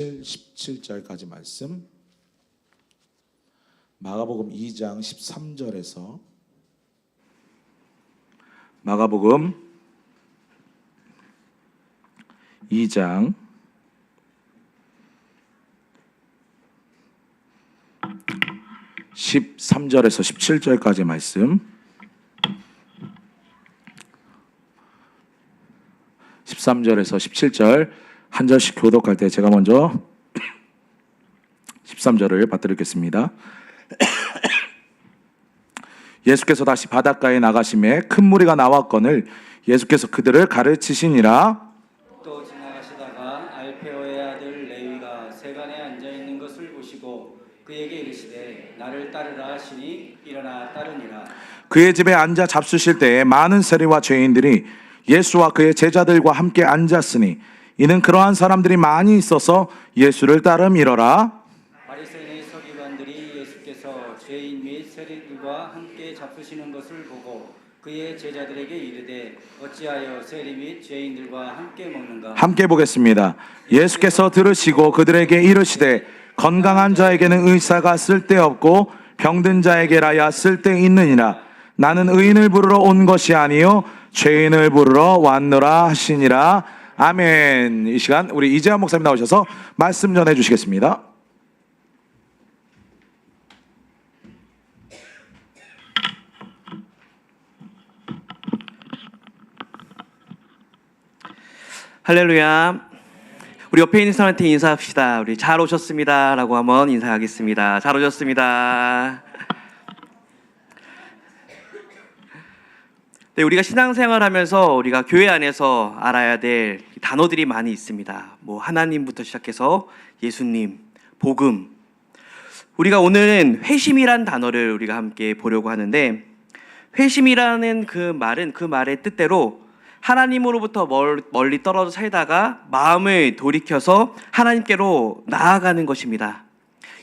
17절까지 말씀. 마가복음 2장 13절에서 마가복음 2장 13절에서 17절까지 말씀. 13절에서 17절 한 절씩 교독할 때 제가 먼저 13절을 받들겠습니다. 예수께서 다시 바닷가에 나가심에 큰 무리가 나왔거늘 예수께서 그들을 가르치시니라 또 지나가시다가 알페오의 아들 레위가 세간에 앉아 있는 것을 보시고 그에게 이르시되 나를 따르라 하시니 일어나 따르니라 그의 집에 앉아 잡수실 때에 많은 세리와 죄인들이 예수와 그의 제자들과 함께 앉았으니 이는 그러한 사람들이 많이 있어서 예수를 따름이러라. 바리새인의 서기관들이 예수께서 죄인 및 세리들과 함께 잡수시는 것을 보고 그의 제자들에게 이르되 어찌하여 세리 및 죄인들과 함께 먹는가? 함께 보겠습니다. 예수께서 들으시고 그들에게 이르시되 건강한 자에게는 의사가 쓸데없고 병든 자에게라야 쓸데있느니라. 나는 의인을 부르러 온 것이 아니요 죄인을 부르러 왔노라 하시니라 아멘. 이 시간 우리 이재한 목사님 나오셔서 말씀 전해 주시겠습니다. 할렐루야. 우리 옆에 있는 사람한테 인사합시다. 우리 잘 오셨습니다. 라고 한번 인사하겠습니다. 잘 오셨습니다. 네, 우리가 신앙생활 하면서 우리가 교회 안에서 알아야 될 단어들이 많이 있습니다. 뭐, 하나님부터 시작해서 예수님, 복음. 우리가 오늘은 회심이란 단어를 우리가 함께 보려고 하는데, 회심이라는 그 말은 그 말의 뜻대로 하나님으로부터 멀, 멀리 떨어져 살다가 마음을 돌이켜서 하나님께로 나아가는 것입니다.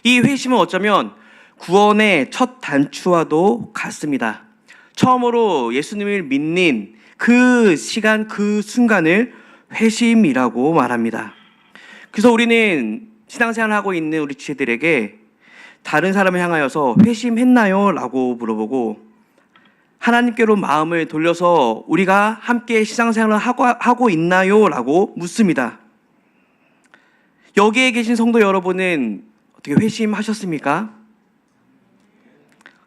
이 회심은 어쩌면 구원의 첫 단추와도 같습니다. 처음으로 예수님을 믿는 그 시간, 그 순간을 회심이라고 말합니다. 그래서 우리는 신앙생활을 하고 있는 우리 지체들에게 다른 사람을 향하여서 회심했나요? 라고 물어보고 하나님께로 마음을 돌려서 우리가 함께 신앙생활을 하고, 하고 있나요? 라고 묻습니다. 여기에 계신 성도 여러분은 어떻게 회심하셨습니까?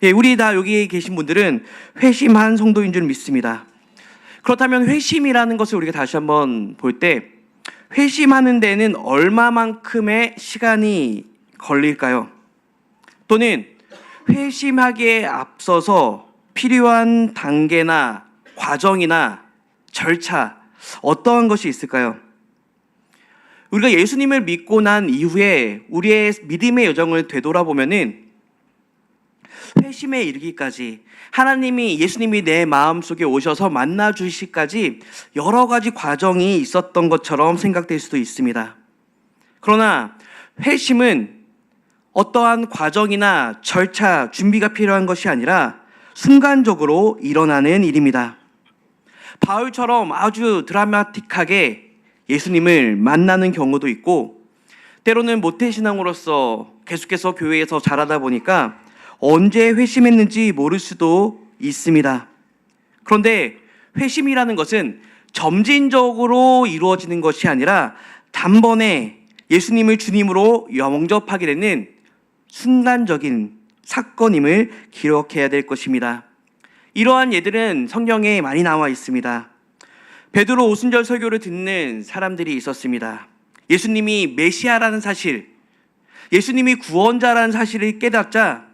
예, 우리 다 여기 계신 분들은 회심한 성도인 줄 믿습니다. 그렇다면 회심이라는 것을 우리가 다시 한번 볼 때 회심하는 데는 얼마만큼의 시간이 걸릴까요? 또는 회심하기에 앞서서 필요한 단계나 과정이나 절차 어떠한 것이 있을까요? 우리가 예수님을 믿고 난 이후에 우리의 믿음의 여정을 되돌아보면은 회심에 이르기까지 하나님이 예수님이 내 마음 속에 오셔서 만나 주시기까지 여러 가지 과정이 있었던 것처럼 생각될 수도 있습니다. 그러나 회심은 어떠한 과정이나 절차, 준비가 필요한 것이 아니라 순간적으로 일어나는 일입니다. 바울처럼 아주 드라마틱하게 예수님을 만나는 경우도 있고, 때로는 모태신앙으로서 계속해서 교회에서 자라다 보니까 언제 회심했는지 모를 수도 있습니다. 그런데 회심이라는 것은 점진적으로 이루어지는 것이 아니라 단번에 예수님을 주님으로 영접하게 되는 순간적인 사건임을 기록해야 될 것입니다. 이러한 예들은 성경에 많이 나와 있습니다. 베드로 오순절 설교를 듣는 사람들이 있었습니다. 예수님이 메시아라는 사실, 예수님이 구원자라는 사실을 깨닫자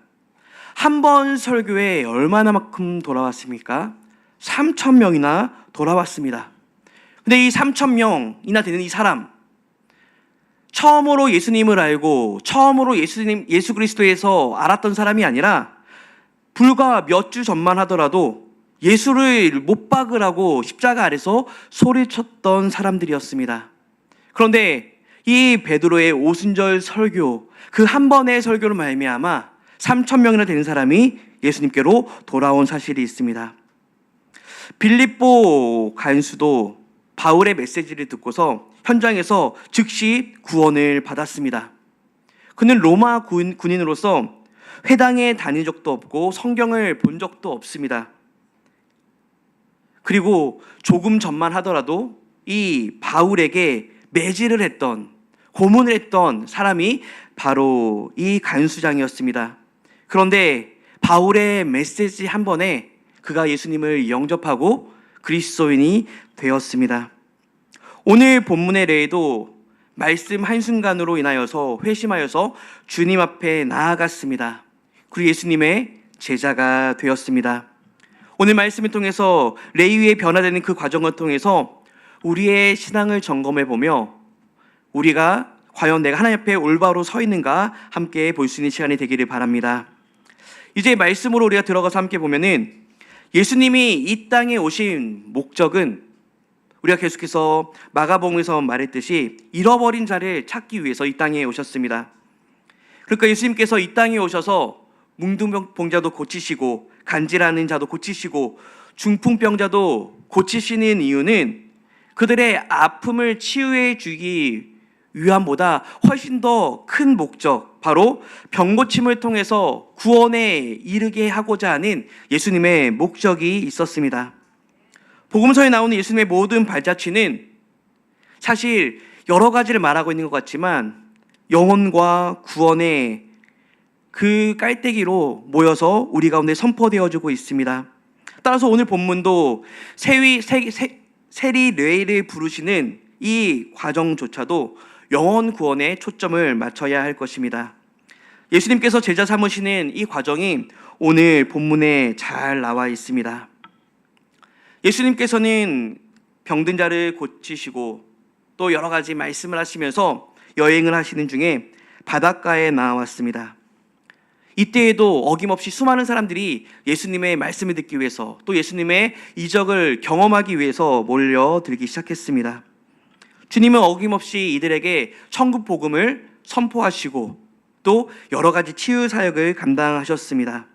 한 번 설교에 얼마나만큼 돌아왔습니까? 3천 명이나 돌아왔습니다. 근데 이 3천 명이나 되는 이 사람 처음으로 예수님을 알고 처음으로 예수님 예수 그리스도에서 알았던 사람이 아니라 불과 몇 주 전만 하더라도 예수를 못 박으라고 십자가 아래서 소리쳤던 사람들이었습니다. 그런데 이 베드로의 오순절 설교 그 한 번의 설교로 말미암아 3천 명이나 되는 사람이 예수님께로 돌아온 사실이 있습니다. 빌립보 간수도 바울의 메시지를 듣고서 현장에서 즉시 구원을 받았습니다. 그는 로마 군, 군인으로서 회당에 다닌 적도 없고 성경을 본 적도 없습니다. 그리고 조금 전만 하더라도 이 바울에게 매질을 했던 고문을 했던 사람이 바로 이 간수장이었습니다. 그런데 바울의 메시지 한 번에 그가 예수님을 영접하고 그리스도인이 되었습니다. 오늘 본문의例도 말씀 한순간으로 인하여서 회심하여서 주님 앞에 나아갔습니다. 그리고 예수님의 제자가 되었습니다. 오늘 말씀을 통해서 레위의 변화되는 그 과정을 통해서 우리의 신앙을 점검해 보며 우리가 과연 내가 하나님 앞에 올바로 서 있는가 함께 볼 수 있는 시간이 되기를 바랍니다. 이제 말씀으로 우리가 들어가서 함께 보면은 예수님이 이 땅에 오신 목적은 우리가 계속해서 마가복음에서 말했듯이 잃어버린 자를 찾기 위해서 이 땅에 오셨습니다. 그러니까 예수님께서 이 땅에 오셔서 뭉둥병자도 고치시고 간질하는 자도 고치시고 중풍병자도 고치시는 이유는 그들의 아픔을 치유해 주기 위함보다 훨씬 더 큰 목적, 바로 병고침을 통해서 구원에 이르게 하고자 하는 예수님의 목적이 있었습니다. 복음서에 나오는 예수님의 모든 발자취는 사실 여러 가지를 말하고 있는 것 같지만 영혼과 구원의 그 깔때기로 모여서 우리 가운데 선포되어지고 있습니다. 따라서 오늘 본문도 세위 세, 세, 세리 뇌를 부르시는 이 과정조차도 영혼 구원에 초점을 맞춰야 할 것입니다. 예수님께서 제자 삼으시는 이 과정이 오늘 본문에 잘 나와 있습니다. 예수님께서는 병든 자를 고치시고 또 여러 가지 말씀을 하시면서 여행을 하시는 중에 바닷가에 나왔습니다. 이때에도 어김없이 수많은 사람들이 예수님의 말씀을 듣기 위해서 또 예수님의 이적을 경험하기 위해서 몰려들기 시작했습니다. 주님은 어김없이 이들에게 천국 복음을 선포하시고 또 여러 가지 치유 사역을 감당하셨습니다.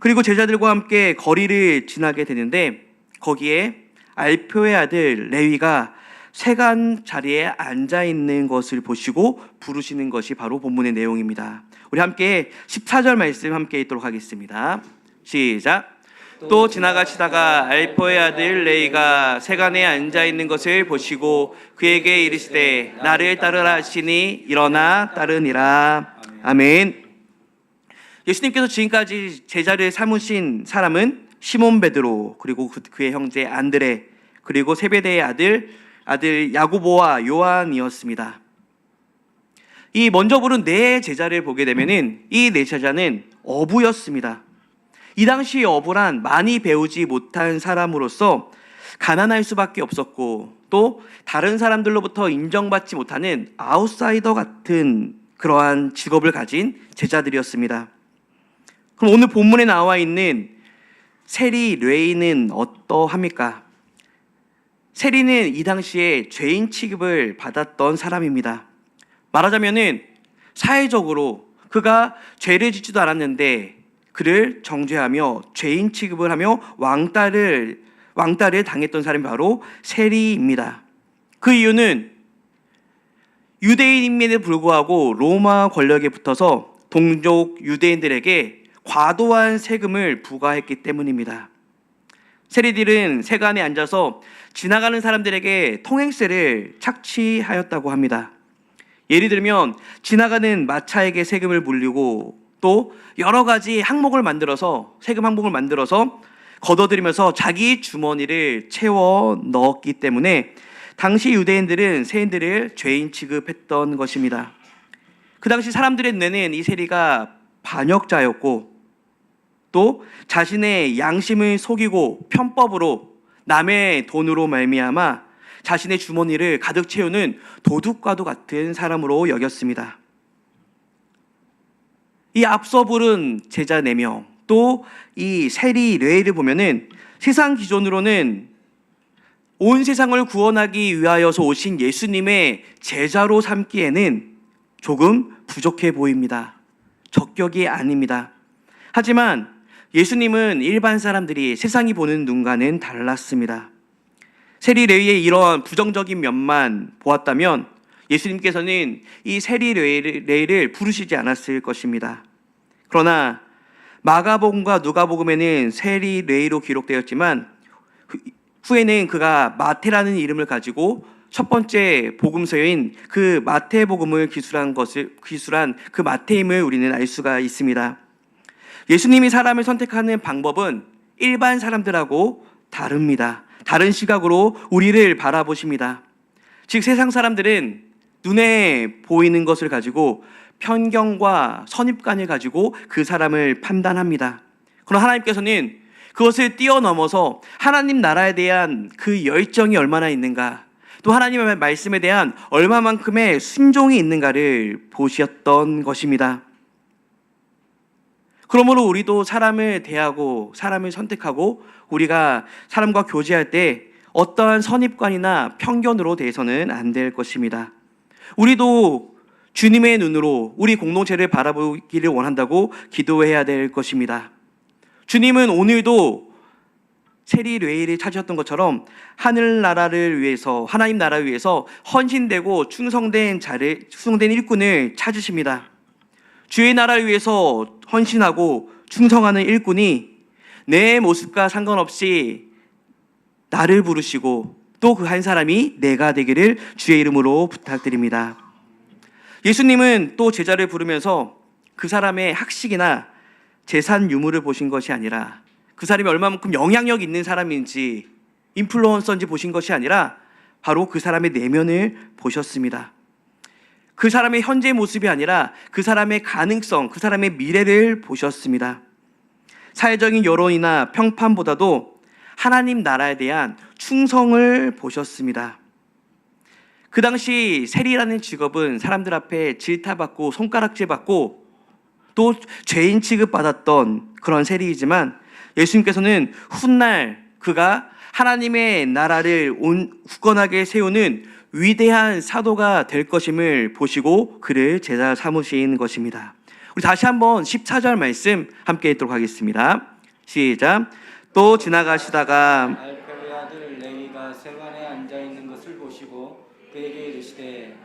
그리고 제자들과 함께 거리를 지나게 되는데 거기에 알표의 아들 레위가 세간 자리에 앉아 있는 것을 보시고 부르시는 것이 바로 본문의 내용입니다. 우리 함께 14절 말씀 함께 읽도록 하겠습니다. 시작. 또 지나가시다가 알포의 아들 레이가 세간에 앉아 있는 것을 보시고 그에게 이르시되 나를 따르라 하시니 일어나 따르니라. 아멘. 예수님께서 지금까지 제자를 삼으신 사람은 시몬 베드로 그리고 그- 그의 형제 안드레 그리고 세베대의 아들 아들 야고보와 요한이었습니다. 이 먼저 부른 네 제자를 보게 되면은 이 네 제자는 어부였습니다. 이 당시 어부란 많이 배우지 못한 사람으로서 가난할 수밖에 없었고 또 다른 사람들로부터 인정받지 못하는 아웃사이더 같은 그러한 직업을 가진 제자들이었습니다. 그럼 오늘 본문에 나와 있는 세리 레이는 어떠합니까? 세리는 이 당시에 죄인 취급을 받았던 사람입니다. 말하자면은 사회적으로 그가 죄를 짓지도 않았는데 그를 정죄하며 죄인 취급을 하며 왕따를 왕따를 당했던 사람이 바로 세리입니다. 그 이유는 유대인임에도 불구하고 로마 권력에 붙어서 동족 유대인들에게 과도한 세금을 부과했기 때문입니다. 세리들은 세간에 앉아서 지나가는 사람들에게 통행세를 착취하였다고 합니다. 예를 들면 지나가는 마차에게 세금을 물리고 또 여러 가지 항목을 만들어서 세금 항목을 만들어서 걷어들이면서 자기 주머니를 채워 넣었기 때문에 당시 유대인들은 세인들을 죄인 취급했던 것입니다. 그 당시 사람들의 눈에는 이 세리가 반역자였고 또 자신의 양심을 속이고 편법으로 남의 돈으로 말미암아 자신의 주머니를 가득 채우는 도둑과도 같은 사람으로 여겼습니다. 이 앞서 부른 제자 4명 또 이 세리 레이를 보면은 세상 기존으로는 온 세상을 구원하기 위하여서 오신 예수님의 제자로 삼기에는 조금 부족해 보입니다. 적격이 아닙니다. 하지만 예수님은 일반 사람들이 세상이 보는 눈과는 달랐습니다. 세리 레위의 이러한 부정적인 면만 보았다면 예수님께서는 이 세리 레위를, 레위를 부르시지 않았을 것입니다. 그러나 마가복음과 누가복음에는 세리 레위로 기록되었지만 후- 후에는 그가 마태라는 이름을 가지고 첫 번째 복음서인 그 마태복음을 기술한 것을 기술한 그 마태임을 우리는 알 수가 있습니다. 예수님이 사람을 선택하는 방법은 일반 사람들하고 다릅니다. 다른 시각으로 우리를 바라보십니다. 즉 세상 사람들은 눈에 보이는 것을 가지고 편견과 선입관을 가지고 그 사람을 판단합니다. 그러나 하나님께서는 그것을 뛰어넘어서 하나님 나라에 대한 그 열정이 얼마나 있는가, 또 하나님의 말씀에 대한 얼마만큼의 순종이 있는가를 보셨던 것입니다. 그러므로 우리도 사람을 대하고 사람을 선택하고 우리가 사람과 교제할 때 어떠한 선입관이나 편견으로 대해서는 안 될 것입니다. 우리도 주님의 눈으로 우리 공동체를 바라보기를 원한다고 기도해야 될 것입니다. 주님은 오늘도 세리 레이를 찾으셨던 것처럼 하늘나라를 위해서 하나님 나라를 위해서 헌신되고 충성된 자를 충성된 일꾼을 찾으십니다. 주의 나라를 위해서 헌신하고 충성하는 일꾼이 내 모습과 상관없이 나를 부르시고 또 그 한 사람이 내가 되기를 주의 이름으로 부탁드립니다. 예수님은 또 제자를 부르면서 그 사람의 학식이나 재산 유무를 보신 것이 아니라 그 사람이 얼마만큼 영향력 있는 사람인지 인플루언서인지 보신 것이 아니라 바로 그 사람의 내면을 보셨습니다. 그 사람의 현재 모습이 아니라 그 사람의 가능성, 그 사람의 미래를 보셨습니다. 사회적인 여론이나 평판보다도 하나님 나라에 대한 충성을 보셨습니다. 그 당시 세리라는 직업은 사람들 앞에 질타받고 손가락질 받고 또 죄인 취급받았던 그런 세리이지만 예수님께서는 훗날 그가 하나님의 나라를 온, 굳건하게 세우는 위대한 사도가 될 것임을 보시고 그를 제자 삼으신 것입니다. 우리 다시 한번 14절 말씀 함께 읽도록 하겠습니다. 시작. 또 지나가시다가 알페의 아들 레위가 세관에 앉아 있는 것을 보시고 그에게 이르시되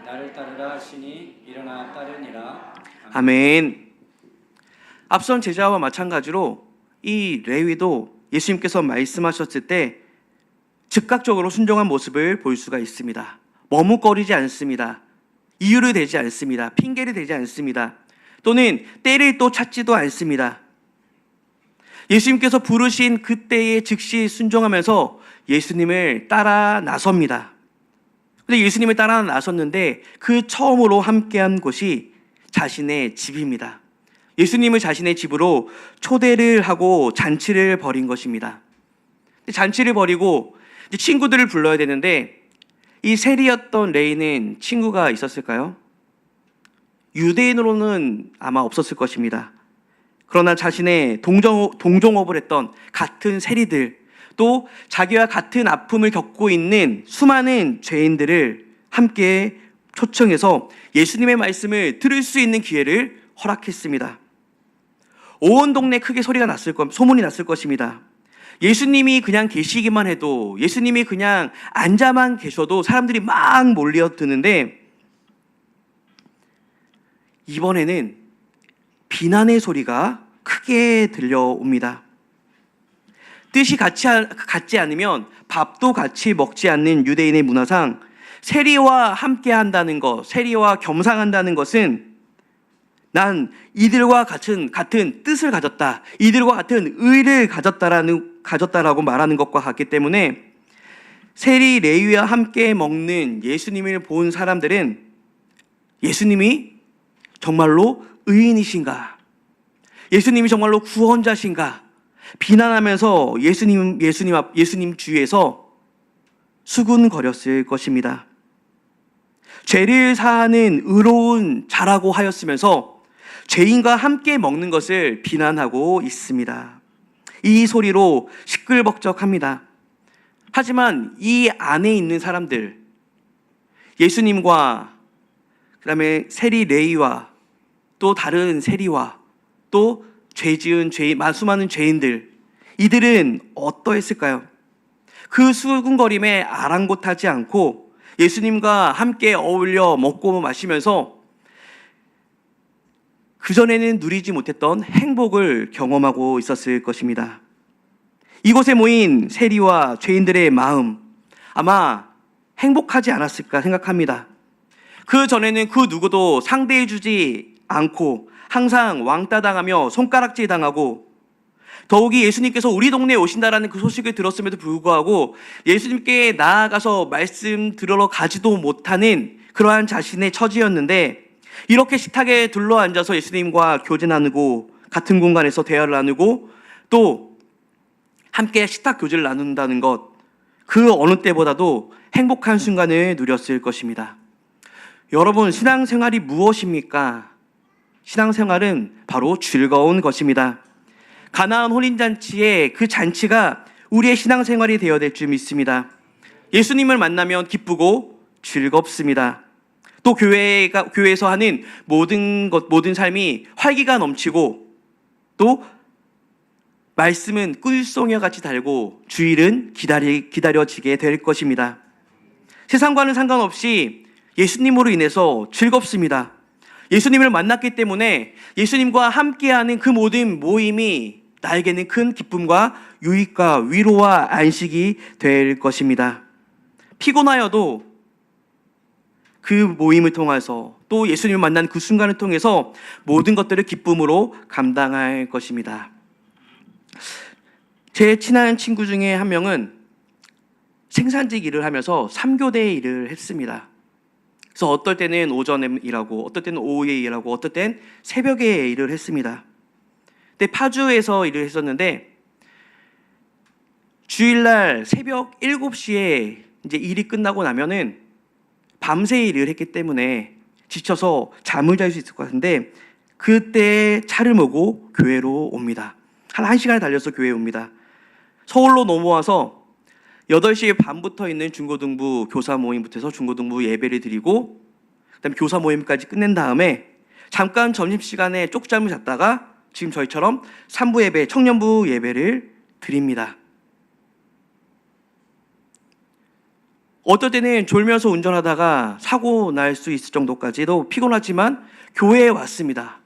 따르라 하시니 일어나 따르니라. 아멘. 앞선 제자와 마찬가지로 이 레위도 예수님께서 말씀하셨을 때 즉각적으로 순종한 모습을 볼 수가 있습니다. 머뭇거리지 않습니다. 이유를 대지 않습니다. 핑계를 대지 않습니다. 또는 때를 또 찾지도 않습니다. 예수님께서 부르신 그때에 즉시 순종하면서 예수님을 따라 나섭니다. 근데 예수님을 따라 나섰는데 그 처음으로 함께한 곳이 자신의 집입니다. 예수님을 자신의 집으로 초대를 하고 잔치를 벌인 것입니다. 잔치를 벌이고 친구들을 불러야 되는데 이 세리였던 레이는 친구가 있었을까요? 유대인으로는 아마 없었을 것입니다. 그러나 자신의 동정, 동종업을 했던 같은 세리들, 또 자기와 같은 아픔을 겪고 있는 수많은 죄인들을 함께 초청해서 예수님의 말씀을 들을 수 있는 기회를 허락했습니다. 온 동네 크게 소리가 났을 것, 소문이 났을 것입니다. 예수님이 그냥 계시기만 해도, 예수님이 그냥 앉아만 계셔도 사람들이 막 몰려드는데, 이번에는 비난의 소리가 크게 들려옵니다. 뜻이 같이, 같지 않으면 밥도 같이 먹지 않는 유대인의 문화상 세리와 함께 한다는 것, 세리와 겸상한다는 것은 난 이들과 같은, 같은 뜻을 가졌다. 이들과 같은 의를 가졌다라는, 가졌다라고 말하는 것과 같기 때문에 세리 레위와 함께 먹는 예수님을 본 사람들은 예수님이 정말로 의인이신가? 예수님이 정말로 구원자신가? 비난하면서 예수님, 예수님 앞, 예수님 주위에서 수군거렸을 것입니다. 죄를 사하는 의로운 자라고 하였으면서 죄인과 함께 먹는 것을 비난하고 있습니다. 이 소리로 시끌벅적합니다. 하지만 이 안에 있는 사람들, 예수님과 그다음에 세리 레이와 또 다른 세리와 또 죄 지은 죄인 수많은 죄인들 이들은 어떠했을까요? 그 수군거림에 아랑곳하지 않고 예수님과 함께 어울려 먹고 마시면서 그전에는 누리지 못했던 행복을 경험하고 있었을 것입니다. 이곳에 모인 세리와 죄인들의 마음, 아마 행복하지 않았을까 생각합니다. 그 전에는 그 누구도 상대해주지 않고 항상 왕따 당하며 손가락질 당하고 더욱이 예수님께서 우리 동네에 오신다라는 그 소식을 들었음에도 불구하고 예수님께 나아가서 말씀 들으러 가지도 못하는 그러한 자신의 처지였는데 이렇게 식탁에 둘러 앉아서 예수님과 교제 나누고 같은 공간에서 대화를 나누고 또 함께 식탁 교제를 나눈다는 것 그 어느 때보다도 행복한 순간을 누렸을 것입니다. 여러분 신앙생활이 무엇입니까? 신앙생활은 바로 즐거운 것입니다. 가나안 혼인잔치의 그 잔치가 우리의 신앙생활이 되어야 될 줄 믿습니다. 예수님을 만나면 기쁘고 즐겁습니다. 또 교회가 교회에서 하는 모든 것 모든 삶이 활기가 넘치고 또 말씀은 꿀송이 같이 달고 주일은 기다리 기다려지게 될 것입니다. 세상과는 상관없이 예수님으로 인해서 즐겁습니다. 예수님을 만났기 때문에 예수님과 함께하는 그 모든 모임이 나에게는 큰 기쁨과 유익과 위로와 안식이 될 것입니다. 피곤하여도 그 모임을 통해서 또 예수님을 만난 그 순간을 통해서 모든 것들을 기쁨으로 감당할 것입니다. 제 친한 친구 중에 한 명은 생산직 일을 하면서 3교대 일을 했습니다. 그래서 어떨 때는 오전에 일하고 어떨 때는 오후에 일하고 어떨 땐 새벽에 일을 했습니다. 근데 파주에서 일을 했었는데 주일날 새벽 7시에 이제 일이 끝나고 나면은 밤새 일을 했기 때문에 지쳐서 잠을 잘 수 있을 것 같은데 그때 차를 몰고 교회로 옵니다. 한 1시간을 달려서 교회에 옵니다. 서울로 넘어와서 8시 반부터 있는 중고등부 교사 모임부터 해서 중고등부 예배를 드리고 그다음에 교사 모임까지 끝낸 다음에 잠깐 점심시간에 쪽잠을 잤다가 지금 저희처럼 3부 예배, 청년부 예배를 드립니다. 어떨 때는 졸면서 운전하다가 사고 날 수 있을 정도까지도 피곤하지만 교회에 왔습니다.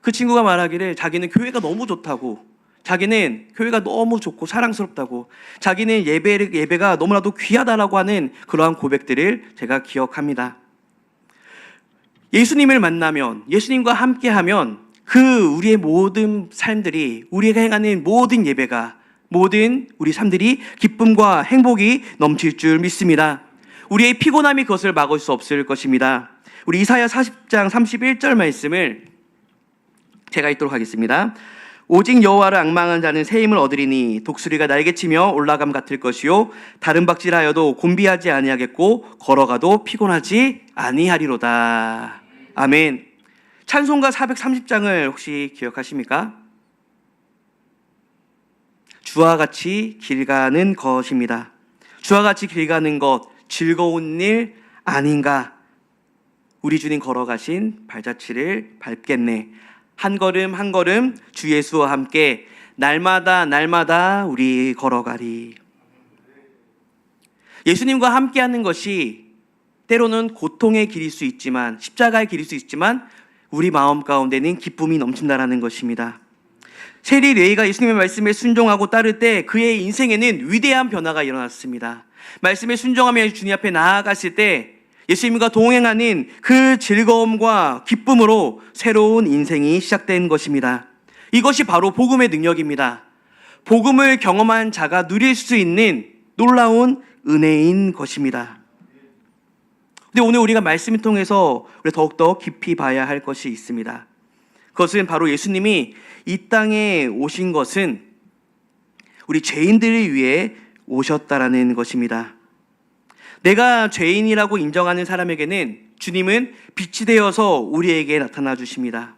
그 친구가 말하기를 자기는 교회가 너무 좋다고, 자기는 교회가 너무 좋고 사랑스럽다고, 자기는 예배, 예배가 너무나도 귀하다라고 하는 그러한 고백들을 제가 기억합니다. 예수님을 만나면, 예수님과 함께하면 그 우리의 모든 삶들이, 우리가 행하는 모든 예배가 모든 우리 삶들이 기쁨과 행복이 넘칠 줄 믿습니다. 우리의 피곤함이 그것을 막을 수 없을 것입니다. 우리 이사야 40장 31절 말씀을 제가 읽도록 하겠습니다. 오직 여호와를 악망한 자는 새 힘을 얻으리니 독수리가 날개치며 올라감 같을 것이요 다른 박질하여도 곤비하지 아니하겠고 걸어가도 피곤하지 아니하리로다. 아멘. 찬송가 430장을 혹시 기억하십니까? 주와 같이 길 가는 것입니다. 주와 같이 길 가는 것 즐거운 일 아닌가? 우리 주님 걸어가신 발자취를 밟겠네. 한 걸음 한 걸음 주 예수와 함께 날마다 날마다 우리 걸어가리. 예수님과 함께하는 것이 때로는 고통의 길일 수 있지만 십자가의 길일 수 있지만 우리 마음 가운데는 기쁨이 넘친다라는 것입니다. 세리 레이가 예수님의 말씀에 순종하고 따를 때 그의 인생에는 위대한 변화가 일어났습니다. 말씀에 순종하며 주님 앞에 나아갔을 때 예수님과 동행하는 그 즐거움과 기쁨으로 새로운 인생이 시작된 것입니다. 이것이 바로 복음의 능력입니다. 복음을 경험한 자가 누릴 수 있는 놀라운 은혜인 것입니다. 근데 오늘 우리가 말씀을 통해서 우리 더욱더 깊이 봐야 할 것이 있습니다. 그것은 바로 예수님이 이 땅에 오신 것은 우리 죄인들을 위해 오셨다라는 것입니다. 내가 죄인이라고 인정하는 사람에게는 주님은 빛이 되어서 우리에게 나타나 주십니다.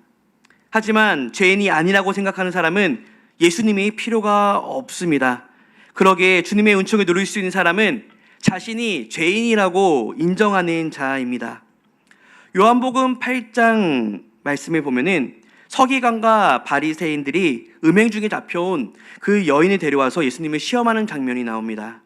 하지만 죄인이 아니라고 생각하는 사람은 예수님이 필요가 없습니다. 그러기에 주님의 은총을 누릴 수 있는 사람은 자신이 죄인이라고 인정하는 자입니다. 요한복음 8장 말씀에 보면은 서기관과 바리새인들이 음행 중에 잡혀온 그 여인을 데려와서 예수님을 시험하는 장면이 나옵니다.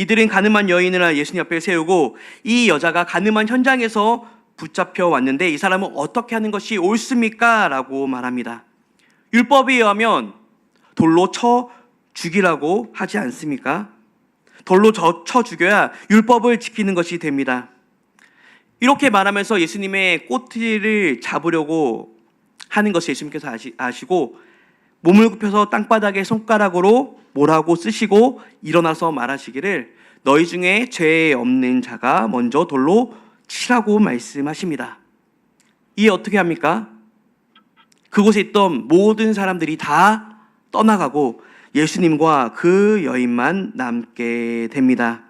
이들은 가늠한 여인을 예수님 앞에 세우고 이 여자가 가늠한 현장에서 붙잡혀 왔는데 이 사람은 어떻게 하는 것이 옳습니까? 라고 말합니다. 율법에 의하면 돌로 쳐 죽이라고 하지 않습니까? 돌로 저- 쳐 죽여야 율법을 지키는 것이 됩니다. 이렇게 말하면서 예수님의 꼬리를 잡으려고 하는 것을 예수님께서 아시, 아시고 몸을 굽혀서 땅바닥에 손가락으로 뭐라고 쓰시고 일어나서 말하시기를 너희 중에 죄 없는 자가 먼저 돌로 치라고 말씀하십니다. 이 어떻게 합니까? 그곳에 있던 모든 사람들이 다 떠나가고 예수님과 그 여인만 남게 됩니다.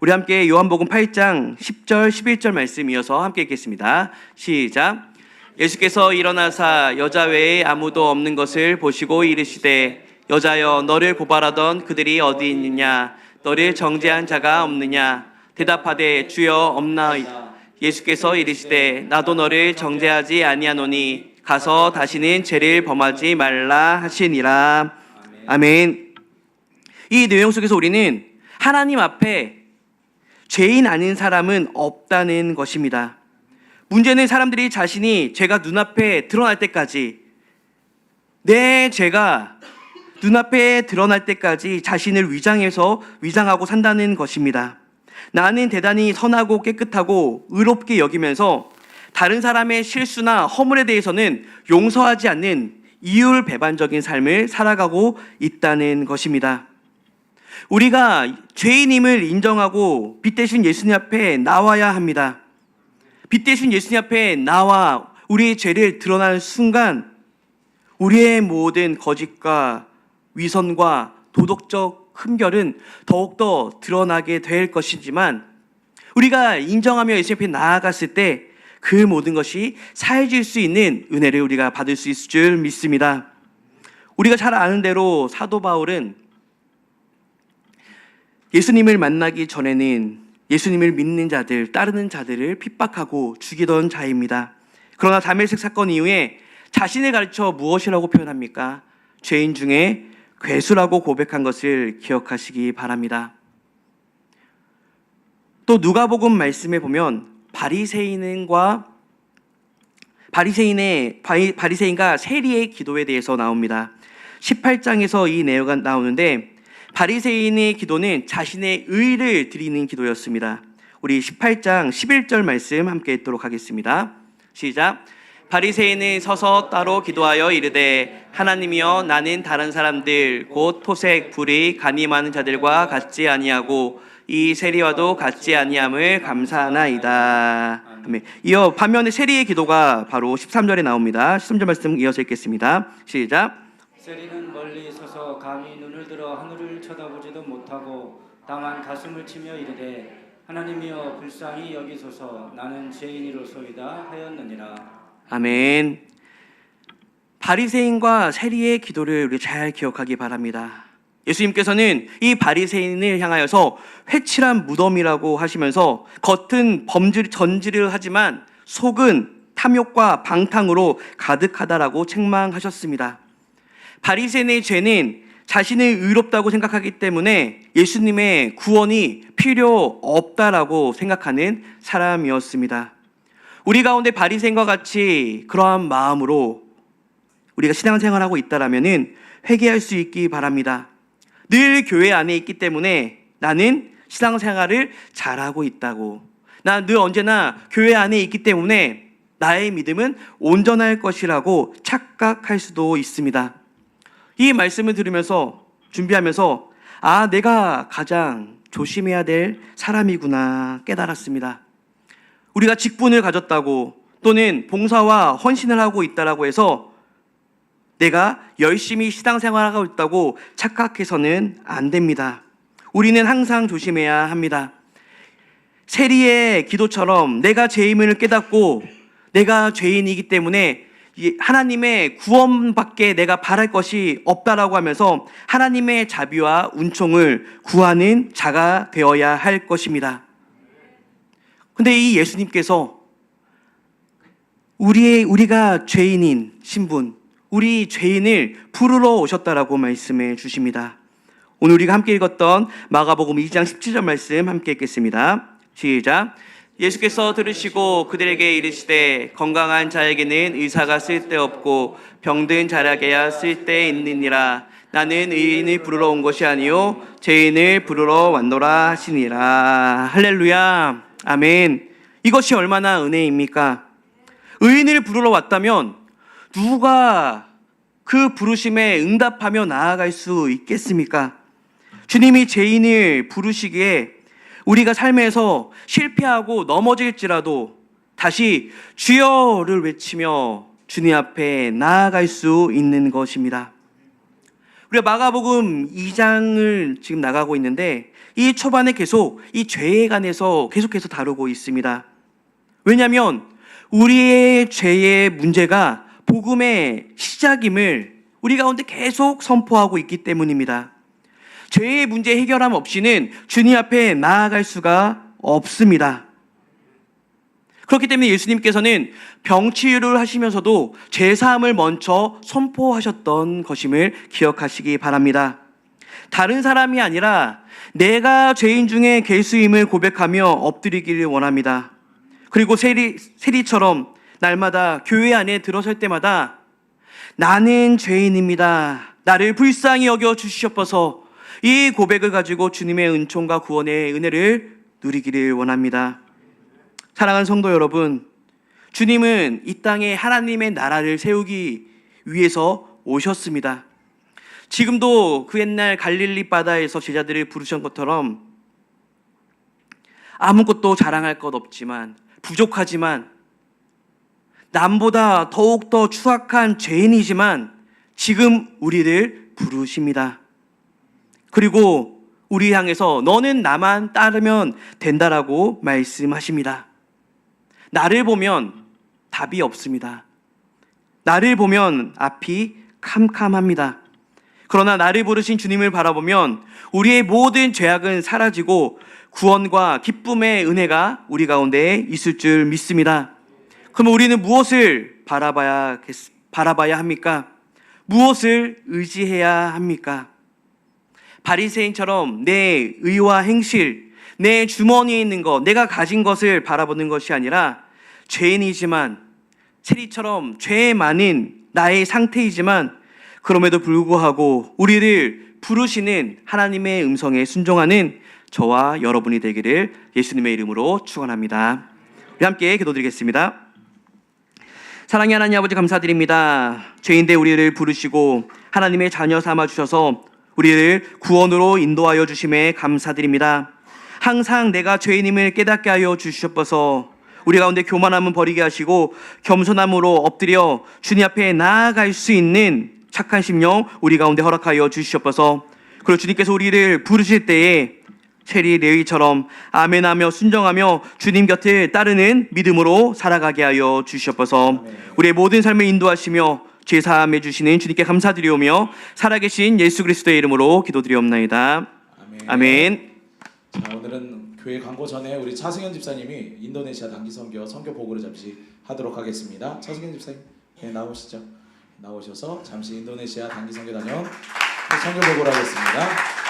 우리 함께 요한복음 8장 10절 11절 말씀 이어서 함께 읽겠습니다. 시작. 예수께서 일어나사 여자 외에 아무도 없는 것을 보시고 이르시되 여자여 너를 고발하던 그들이 어디 있느냐? 너를 정죄한 자가 없느냐? 대답하되 주여 없나이다 예수께서 이르시되 나도 너를 정죄하지 아니하노니 가서 다시는 죄를 범하지 말라 하시니라. 아멘. 이 내용 속에서 우리는 하나님 앞에 죄인 아닌 사람은 없다는 것입니다. 문제는 사람들이 자신이 죄가 눈앞에 드러날 때까지 내 죄가 눈앞에 드러날 때까지 자신을 위장해서 위장하고 산다는 것입니다. 나는 대단히 선하고 깨끗하고 의롭게 여기면서 다른 사람의 실수나 허물에 대해서는 용서하지 않는 이율 배반적인 삶을 살아가고 있다는 것입니다. 우리가 죄인임을 인정하고 빛 대신 예수님 앞에 나와야 합니다. 빛 대신 예수님 앞에 나와 우리의 죄를 드러나는 순간 우리의 모든 거짓과 위선과 도덕적 흠결은 더욱더 드러나게 될 것이지만 우리가 인정하며 예수님 앞에 나아갔을 때 그 모든 것이 사해질 수 있는 은혜를 우리가 받을 수 있을 줄 믿습니다. 우리가 잘 아는 대로 사도 바울은 예수님을 만나기 전에는 예수님을 믿는 자들, 따르는 자들을 핍박하고 죽이던 자입니다. 그러나 다메섹 사건 이후에 자신을 가르쳐 무엇이라고 표현합니까? 죄인 중에 괴수라고 고백한 것을 기억하시기 바랍니다. 또 누가복음 말씀에 보면 바리새인과 바리새인의 바리, 바리새인과 세리의 기도에 대해서 나옵니다. 18장에서 이 내용이 나오는데 바리새인의 기도는 자신의 의를 드리는 기도였습니다. 우리 18장 11절 말씀 함께 읽도록 하겠습니다. 시작. 바리새인은 서서 따로 기도하여 이르되 하나님이여 나는 다른 사람들 곧 토색 불의 간임하는 자들과 같지 아니하고 이 세리와도 같지 아니함을 감사하나이다. 아멘. 이어 반면에 세리의 기도가 바로 13절에 나옵니다. 13절 말씀 이어서 읽겠습니다. 시작. 세리는 멀리 서서 감히 눈을 들어 하늘을 쳐다보지도 못하고 다만 가슴을 치며 이르되 하나님이여 불쌍히 여기소서 나는 죄인이로소이다 하였느니라 아멘. 바리새인과 세리의 기도를 우리 잘 기억하기 바랍니다. 예수님께서는 이 바리새인을 향하여서 회칠한 무덤이라고 하시면서 겉은 범죄 전지를 하지만 속은 탐욕과 방탕으로 가득하다라고 책망하셨습니다. 바리새인의 죄는 자신을 의롭다고 생각하기 때문에 예수님의 구원이 필요 없다라고 생각하는 사람이었습니다. 우리 가운데 바리새인과 같이 그러한 마음으로 우리가 신앙생활하고 있다라면은 회개할 수 있기 바랍니다. 늘 교회 안에 있기 때문에 나는 신앙생활을 잘하고 있다고. 나 늘 언제나 교회 안에 있기 때문에 나의 믿음은 온전할 것이라고 착각할 수도 있습니다. 이 말씀을 들으면서 준비하면서 아, 내가 가장 조심해야 될 사람이구나 깨달았습니다. 우리가 직분을 가졌다고 또는 봉사와 헌신을 하고 있다라고 해서 내가 열심히 신앙생활하고 있다고 착각해서는 안 됩니다. 우리는 항상 조심해야 합니다. 세리의 기도처럼 내가 죄임을 깨닫고 내가 죄인이기 때문에 이 하나님의 구원밖에 내가 바랄 것이 없다라고 하면서 하나님의 자비와 운총을 구하는 자가 되어야 할 것입니다. 근데 이 예수님께서 우리의 우리가 죄인인 신분, 우리 죄인을 부르러 오셨다라고 말씀해 주십니다. 오늘 우리가 함께 읽었던 마가복음 2장 17절 말씀 함께 읽겠습니다. 시작. 예수께서 들으시고 그들에게 이르시되 건강한 자에게는 의사가 쓸데없고 병든 자에게야 쓸데있느니라. 나는 의인을 부르러 온 것이 아니요 죄인을 부르러 왔노라 하시니라. 할렐루야. 아멘. 이것이 얼마나 은혜입니까? 의인을 부르러 왔다면 누가 그 부르심에 응답하며 나아갈 수 있겠습니까? 주님이 죄인을 부르시기에 우리가 삶에서 실패하고 넘어질지라도 다시 주여를 외치며 주님 앞에 나아갈 수 있는 것입니다. 우리가 마가복음 2장을 지금 나가고 있는데 이 초반에 계속 이 죄에 관해서 계속해서 다루고 있습니다. 왜냐하면 우리의 죄의 문제가 복음의 시작임을 우리 가운데 계속 선포하고 있기 때문입니다. 죄의 문제 해결함 없이는 주님 앞에 나아갈 수가 없습니다. 그렇기 때문에 예수님께서는 병치유를 하시면서도 죄사함을 먼저 선포하셨던 것임을 기억하시기 바랍니다. 다른 사람이 아니라 내가 죄인 중에 괴수임을 고백하며 엎드리기를 원합니다. 그리고 세리, 세리처럼 날마다 교회 안에 들어설 때마다 나는 죄인입니다. 나를 불쌍히 여겨 주시옵소서 이 고백을 가지고 주님의 은총과 구원의 은혜를 누리기를 원합니다. 사랑하는 성도 여러분, 주님은 이 땅에 하나님의 나라를 세우기 위해서 오셨습니다. 지금도 그 옛날 갈릴리 바다에서 제자들을 부르신 것처럼 아무것도 자랑할 것 없지만 부족하지만 남보다 더욱더 추악한 죄인이지만 지금 우리를 부르십니다. 그리고 우리 향해서 너는 나만 따르면 된다라고 말씀하십니다. 나를 보면 답이 없습니다. 나를 보면 앞이 캄캄합니다. 그러나 나를 부르신 주님을 바라보면 우리의 모든 죄악은 사라지고 구원과 기쁨의 은혜가 우리 가운데 있을 줄 믿습니다. 그럼 우리는 무엇을 바라봐야, 바라봐야 합니까? 무엇을 의지해야 합니까? 바리새인처럼 내 의와 행실, 내 주머니에 있는 것, 내가 가진 것을 바라보는 것이 아니라 죄인이지만 세리처럼 죄 많은 나의 상태이지만 그럼에도 불구하고 우리를 부르시는 하나님의 음성에 순종하는 저와 여러분이 되기를 예수님의 이름으로 축원합니다. 우리 함께 기도드리겠습니다. 사랑의 하나님 아버지 감사드립니다. 죄인대 우리를 부르시고 하나님의 자녀 삼아 주셔서 우리를 구원으로 인도하여 주심에 감사드립니다. 항상 내가 죄인임을 깨닫게 하여 주시옵소서. 우리 가운데 교만함은 버리게 하시고 겸손함으로 엎드려 주님 앞에 나아갈 수 있는 착한 심령 우리 가운데 허락하여 주시옵소서. 그리고 주님께서 우리를 부르실 때에 체리 레위처럼 아멘하며 순정하며 주님 곁을 따르는 믿음으로 살아가게 하여 주시옵소서. 우리의 모든 삶을 인도하시며 죄 사함해 주시는 주님께 감사드리오며 살아계신 예수 그리스도의 이름으로 기도드리옵나이다. 아멘. 아멘. 자, 오늘은 교회 광고 전에 우리 차승현 집사님이 인도네시아 단기 선교 선교 보고를 잠시 하도록 하겠습니다. 차승현 집사님, 네, 나오시죠. 나오셔서 잠시 인도네시아 단기 선교 다녀온 선교 보고를 하겠습니다.